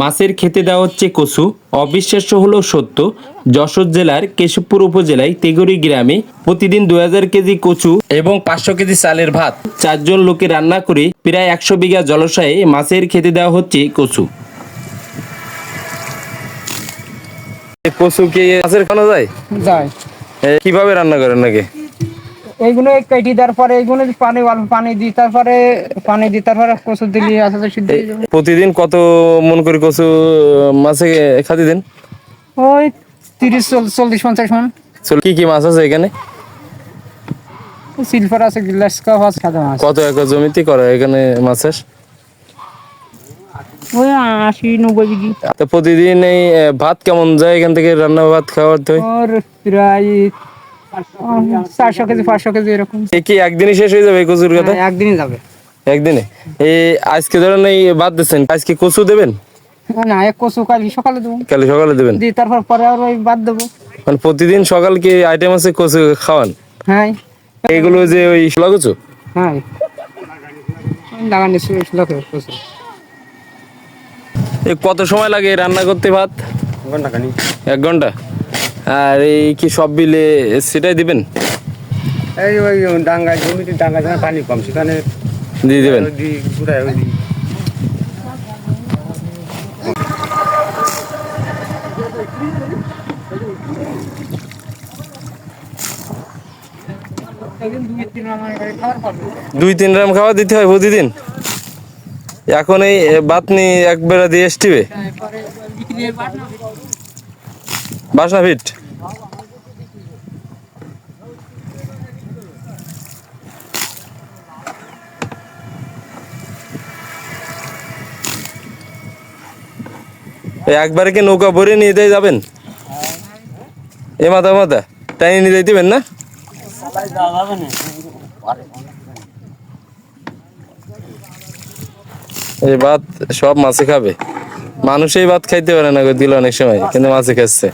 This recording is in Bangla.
মাছের খেতে দেওয়া হচ্ছে কচু। অবিশ্বাস্য হলেও সত্য যশোর জেলার কেশবপুর উপজেলায় তেগুরি গ্রামে প্রতিদিন দুই হাজার কেজি কচু এবং পাঁচশো কেজি চালের ভাত। চারজন লোকে রান্না করে প্রায় একশো বিঘা জলাশয়ে মাছের খেতে দেওয়া হচ্ছে কচু। কচু কি মাছের খানো যায়? যায়। কীভাবে রান্না করেন নাকি? এইগুলো কেটে দেওয়ার পরে এইগুলো পানি অল্প পানি দিই তারপরে পানি দিই তারপরে কচুর দিলি আস্তে আস্তে সিদ্ধ হয়ে যাবে। প্রতিদিন কত মন করে কচু মাছে খাতে দেন? ওই তিরিশ চল্লিশ পঞ্চাশ মন। কি কি মাছ আছে এখানে? সিলভার আছে গ্লাস কাপ আছে সাদা মাছ। কত একর জমিতে করে এখানে মাছ চাষ ওই আশি নব্বই বিঘি। তো প্রতিদিন এই ভাত কেমন যায় এখান থেকে? রান্না ভাত খাওয়াতে হয়। প্রায় চারশো কেজি পাঁচশো কেজি এরকম। এ কি একদিনই শেষ হয়ে যাবে এই কচুর কথা? হ্যাঁ, একদিনই যাবে। একদিনে? এই আজকে ধরেন এই ভাত দিচ্ছেন আজকে কচু দেবেন? না এক কচু কাল সকালে দেবো। কালে সকালে দেবেন? দিই তারপর পরে আর ওই বাদ দেবো। মানে প্রতিদিন সকাল কি আইটেম আছে কচু খাওয়ান? হ্যাঁ। এগুলো যে ওই শোলা কচু? হ্যাঁ। লাগানি ছিল কচু। কত সময় লাগে রান্না করতে ভাত? এক ঘণ্টা? আর এই কি সব বিলে সেটাই দিবেন? এই ওই ডাঙ্গা জমিতে ডাঙ্গা যেখানে পানি কম সেখানে দিয়ে দিবেন? দিই, তিন রাম খাওয়া দিতে হয় প্রতিদিন? এখন এই বাতনি নিয়ে একবেলা দিয়ে এসটিবে? বাসনা ফিট। একবারে কি নৌকা ভরে নিয়ে দিয়ে যাবেন? এ মাথা মাথা তাই নিয়ে যাই দিবেন না? এই ভাত সব মাছে খাবে। মানুষ এই ভাত খাইতে পারে না দিল অনেক সময় কিন্তু মাছে খাচ্ছে।